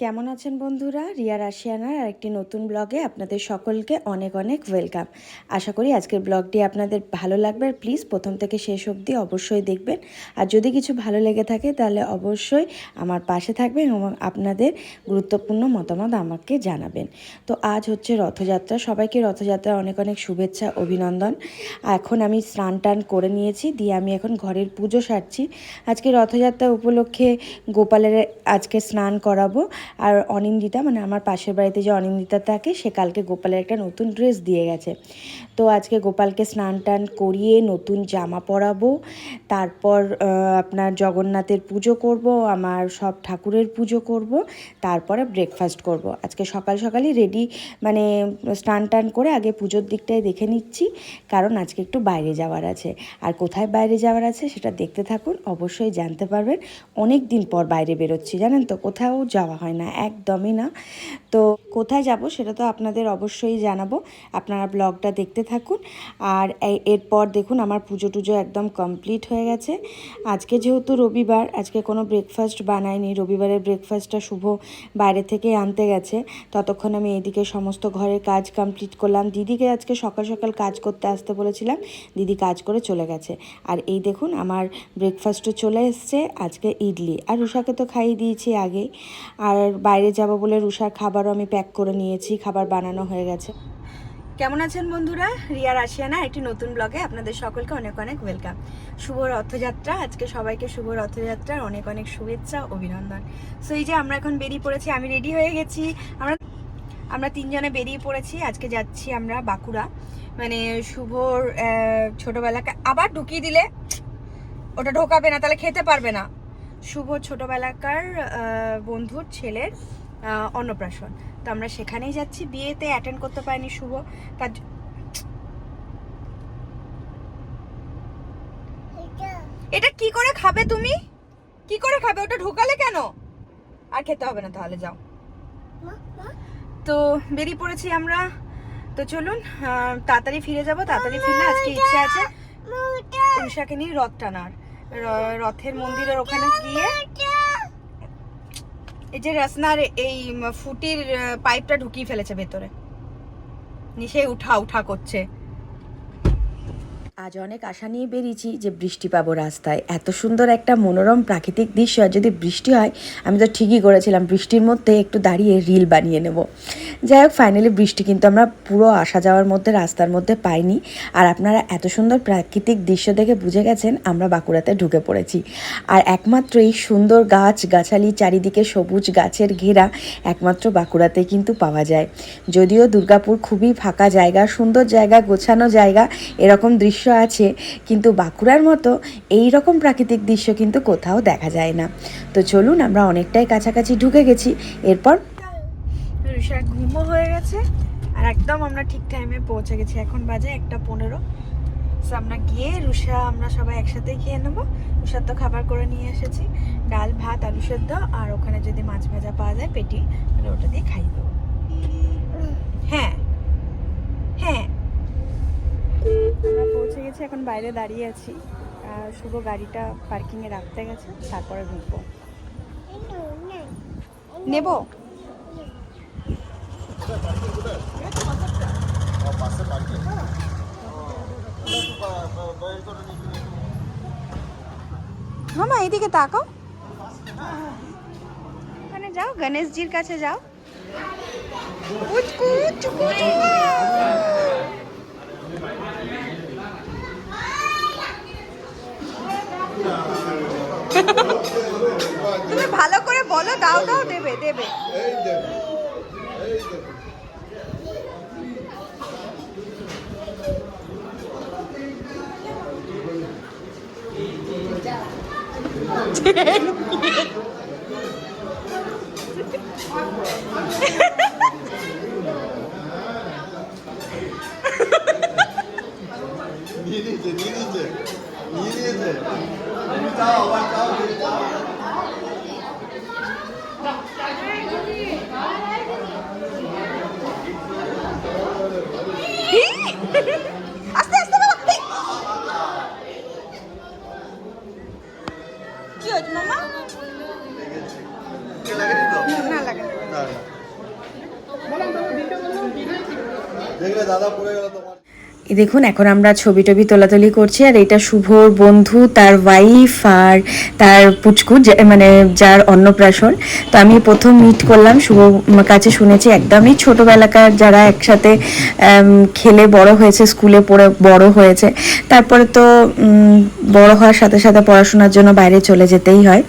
কেমন আছেন বন্ধুরা? রিয়া রাশিয়ানার আরেকটি নতুন ব্লগে আপনাদের সকলকে অনেক অনেক ওয়েলকাম। আশা করি আজকের ব্লগটি আপনাদের ভালো লাগবে। আর প্লিজ প্রথম থেকে শেষ অবধি অবশ্যই দেখবেন। আর যদি কিছু ভালো লেগে থাকে তাহলে অবশ্যই আমার পাশে থাকবেন এবং আপনাদের গুরুত্বপূর্ণ মতামত আমাকে জানাবেন। তো আজ হচ্ছে রথযাত্রা। সবাইকে রথযাত্রার অনেক অনেক শুভেচ্ছা, অভিনন্দন। এখন আমি স্নান টান করে নিয়েছি, দিয়ে আমি এখন ঘরের পুজো সারছি। আজকে রথযাত্রা উপলক্ষে গোপালের আজকে স্নান করাবো। আর অনিন্দিতা মানে আমার পাশের বাড়িতে যে অনিন্দিতা থাকে, সে কালকে গোপালের একটা নতুন ড্রেস দিয়ে গেছে। তো আজকে গোপালকে স্নান টান করিয়ে নতুন জামা পরাবো, তারপর আপনার জগন্নাথের পুজো করব, আমার সব ঠাকুরের পুজো করব, তারপরে ব্রেকফাস্ট করব। আজকে সকাল সকালই রেডি মানে স্নান টান করে আগে পুজোর দিকটাই দেখে নিচ্ছি, কারণ আজকে একটু বাইরে যাওয়ার আছে। আর কোথায় বাইরে যাওয়ার আছে সেটা দেখতে থাকুন, অবশ্যই জানতে পারবেন। অনেক দিন পর বাইরে বেরোচ্ছি, জানেন তো, কোথাও যাওয়া হয় না একদমই না। তো কোথায় যাব সেটা তো আপনাদের অবশ্যই জানাব। আপনারা ব্লগটা দেখতে থাকুন। আর এরপর দেখুন আমার পুজো টুজো একদম কমপ্লিট হয়ে গেছে। আজকে যেহেতু রবিবার, আজকে কোনো ব্রেকফাস্ট বানাইনি। রবিবারের ব্রেকফাস্টটা শুভ বাইরে থেকে আনতে গেছে। ততক্ষণ আমি এদিকে সমস্ত ঘরের কাজ কমপ্লিট করলাম। দিদিকে আজকে সকাল সকাল কাজ করতে আসতে বলেছিলাম। দিদি কাজ করে চলে গেছে। আর এই দেখুন আমার ব্রেকফাস্টও চলে এসছে। আজকে ইডলি। আর রুষাকে তো খাইয়ে দিয়েছি আগেই। আর বাইরে যাব বলে রুষার খাবারও আমি প্যাক করে নিয়েছি, খাবার বানানো হয়ে গেছে। কেমন আছেন বন্ধুরা? রিয়া রাশিয়ানা, একটি নতুন ব্লগে আপনাদের সকলকে অনেক অনেক ওয়েলকাম শুভ রথযাত্রা। আজকে সবাইকে শুভ রথযাত্রার অনেক অনেক শুভেচ্ছা অভিনন্দন। সো এই যে আমরা এখন বেরিয়ে পড়েছি, আমি রেডি হয়ে গেছি। আমরা আমরা তিনজনে বেরিয়ে পড়েছি। আজকে যাচ্ছি আমরা বাঁকুড়া। মানে শুভর ছোটবেলাকে আবার ঢুকিয়ে দিলে ওটা ঢোকাবে না, তাহলে খেতে পারবে না। শুভ ছোটবেলাকার বন্ধুর ছেলের অন্নপ্রাশন। তো আমরা সেখানেই যাচ্ছি। বিয়েতে অ্যাটেন্ড করতে পারিনি শুভ। তার এটা কি করে খাবে তুমি? কি করে খাবে? ওটা ঢোকালে কেন? আর খেতে হবে না তাহলে যাও। তো বেরিয়ে পড়েছি আমরা। তো চলুন তাড়াতাড়ি ফিরে যাব। তাড়াতাড়ি ফিরলে আজকে ইচ্ছে আছে উষাকে নিয়ে রথ টানার। রথের মন্দিরের ওখানে গিয়ে এই যে রাসনার এই ফুটির পাইপটা ঢুকিয়ে ফেলেছে ভেতরে। নিশে উঠা উঠা করছে। আজ অনেক আশা নিয়ে বেরিয়েছি যে বৃষ্টি পাবো রাস্তায়। এত সুন্দর একটা মনোরম প্রাকৃতিক দৃশ্য যদি বৃষ্টি হয়, আমি তো ঠিকই করেছিলাম, বৃষ্টির মধ্যে একটু দাঁড়িয়ে রিল বানিয়ে নেব। যাই হোক ফাইনালি বৃষ্টি কিন্তু আমরা পুরো আসা যাওয়ার মধ্যে, রাস্তার মধ্যে পাইনি। আর আপনারা এত সুন্দর প্রাকৃতিক দৃশ্য দেখে বুঝে গেছেন, আমরা বাঁকুড়াতে ঢুকে পড়েছি। আর একমাত্র এই সুন্দর গাছ, গাছালি চারিদিকে সবুজ গাছের ঘেরা, একমাত্র বাঁকুড়াতে কিন্তু পাওয়া যায়। যদিও দুর্গাপুর খুবই ফাঁকা জায়গা, সুন্দর জায়গা, গোছানো জায়গা, এরকম দৃশ্য আছে, কিন্তু বাঁকুড়ার মতো এই রকম প্রাকৃতিক দৃশ্য কিন্তু কোথাও দেখা যায় না। তো চলুন আমরা অনেকটাই কাছাকাছি ঢুকে গেছি, এরপর ঘুমও হয়ে গেছে, আর একদম আমরা ঠিক টাইমে পৌঁছে গেছি। এখন বাজে একটা পনেরো। আমরা গিয়ে রুষা আমরা সবাই একসাথে খেয়ে নেব। রুষার তো খাবার করে নিয়ে এসেছি। ডাল, ভাত, আলু সেদ্ধ, আর ওখানে যদি মাছ ভাজা পাওয়া যায়, পেটি, তাহলে ওটা দিয়ে খাই দেবো। হ্যাঁ আমরা পৌঁছে গেছি এখন বাইরে দাঁড়িয়ে আছি। শুভ গাড়িটা পার্কিংয়ে রাখতে গেছে তারপরে ঢুকবো। নেব? মামা এদিকে তাকাও। ওখানে যাও গণেশজির কাছে যাও। উচকু, উচকু, উচকু। তুমি ভালো করে বলো দাও দাও দেবে দেবে। নিয়ে নিয়েছে নিয়ে নিয়েছে নিয়ে নিয়েছে তুমি যাও আবার যাও তুমি যাও আস্তে আস্তে বাবা এই। কি হয়েছে মামা কে লাগেনি তো না লাগে না দেখলে দাদা পড়ে গেল তোমার এই দেখুন, এখন আমরা ছবি টবি তোলাতুলি করছি, আর এটা শুভর বন্ধু, তার ওয়াইফ আর তার পুচকু মানে যার অন্নপ্রাশন। তো আমি প্রথম মিট করলাম, শুভ কাছে শুনেছি একদমই ছোটোবেলাকার যারা একসাথে খেলে বড় হয়েছে, স্কুলে পড়ে বড় হয়েছে। তারপরে তো বড় হওয়ার সাথে সাথে পড়াশোনার জন্য বাইরে চলে যেতেই হয়।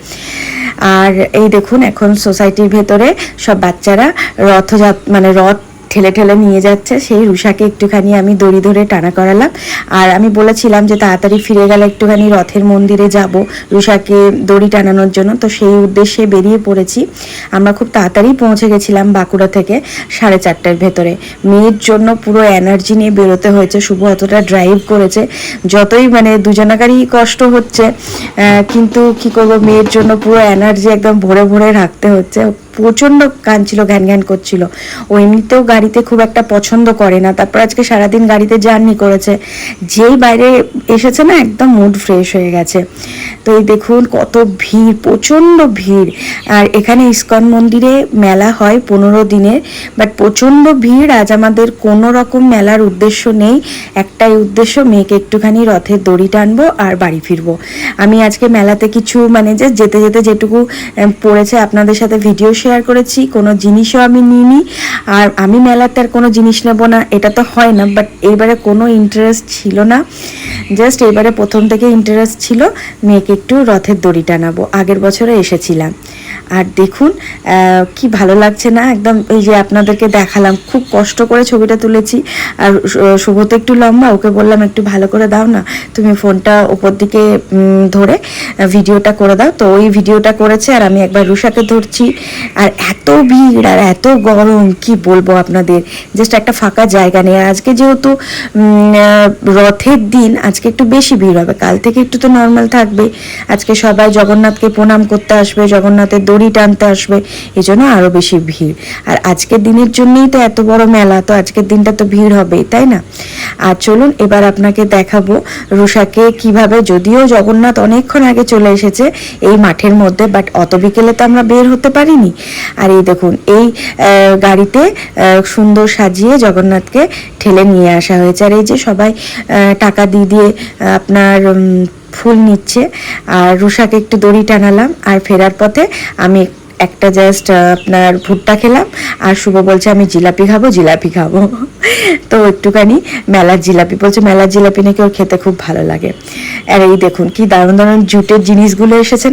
আর এই দেখুন, এখন সোসাইটির ভেতরে সব বাচ্চারা রথযাত মানে রথ ঠেলে ঠেলে নিয়ে যাচ্ছে, সেই রুষাকে একটুখানি আমি দড়ি ধরে টানা করালাম। আর আমি বলেছিলাম যে তাড়াতাড়ি ফিরে গেলে একটুখানি রথের মন্দিরে যাব রুষাকে দড়ি টানানোর জন্য। তো সেই উদ্দেশ্যে বেরিয়ে পড়েছি। আমরা খুব তাড়াতাড়ি পৌঁছে গেছিলাম বাঁকুড়া থেকে সাড়ে চারটার ভেতরে। মেয়ের জন্য পুরো এনার্জি নিয়ে বেরোতে হয়েছে, শুভ অতটা ড্রাইভ করেছে। যতই মানে দুজনাকারই কষ্ট হচ্ছে কিন্তু কি করব, মেয়ের জন্য পুরো এনার্জি একদম ভরে ভরে রাখতে হচ্ছে। প্রচণ্ড কাঁদছিল, ঘ্যান ঘ্যান করছিল। ও এমনিতেও গাড়িতে খুব একটা পছন্দ করে না। তারপর আজকে সারাদিন গাড়িতে জার্নি করেছে। যেই বাইরে এসেছে না, একদম মুড ফ্রেশ হয়ে গেছে। তো এই দেখুন, কত ভিড়, প্রচণ্ড ভিড়। আর এখানে ইস্কন মন্দিরে মেলা হয় পনেরো দিনের বাট প্রচণ্ড ভিড়, আজ আমাদের কোনো রকম মেলার উদ্দেশ্য নেই। একটাই উদ্দেশ্য, মেয়েকে একটুখানি রথের দড়ি টানবো আর বাড়ি ফিরবো। আমি আজকে মেলাতে কিছু মানে যে যেতে যেতে যেটুকু পড়েছে, আপনাদের সাথে ভিডিও শেয়ার করেছি, কোনো জিনিসও আমি নিইনি, আর আমি মেলাতে আর কোনো জিনিস নেব না, এটা তো হয় না বাট এইবারে কোনো ইন্টারেস্ট ছিল না জাস্ট এবারে প্রথম থেকে ইন্টারেস্ট ছিল, মেয়েকে একটু রথের দড়ি টানাবো আগের বছরে এসেছিলাম, আর দেখুন কি ভালো লাগছে না, একদম এই যে আপনাদেরকে দেখালাম, খুব কষ্ট করে ছবিটা তুলেছি, আর শুভ তো একটু লম্বা, ওকে বললাম একটু ভালো করে দাও না, তুমি ফোনটা ওপর দিকে ধরে ভিডিওটা করে দাও, তো ওই ভিডিওটা করেছে, আর আমি একবার রুষাকে ধরছি আর এত ভিড় আর এত গরম, কি বলব আপনাদের? জাস্ট একটা ফাঁকা জায়গা নেই। আর আজকে যেহেতু রথের দিন, আজকে একটু বেশি ভিড় হবে। কাল থেকে একটু তো নর্মাল থাকবে। আজকে সবাই জগন্নাথকে প্রণাম করতে আসবে, জগন্নাথের দড়ি টানতে আসবে। এই জন্য আরও বেশি ভিড়। আর আজকের দিনের জন্যই তো এত বড় মেলা, তো আজকের দিনটা তো ভিড় হবেই, তাই না? আর চলুন, এবার আপনাকে দেখাবো রুষাকে কীভাবে, যদিও জগন্নাথ অনেকক্ষণ আগে চলে এসেছে এই মাঠের মধ্যে বাট অত বিকেলে তো আমরা বের হতে পারিনি। আর এই দেখুন, এই গাড়িতে সুন্দর সাজিয়ে জগন্নাথকে ঠেলে নিয়ে আসা হয়েছে। আর এই যে সবাই টাকা দিয়ে দিয়ে আপনার ফুল নিচ্ছে, আর রুষাকে একটু দড়ি টানালাম, আর ফেরার পথে আমি একটা জাস্ট আপনার ভুট্টা খেলাম, আর শুভ বলছে, আমি জিলাপি খাব জিলাপি খাব। তো একটুখানি মেলার জিলাপি, বলছে, মেলার জিলাপি নাকি ওর খেতে খুব ভালো লাগে। আর এই দেখুন, কি দারুণ দারুণ জুটের জিনিসগুলো এসেছে?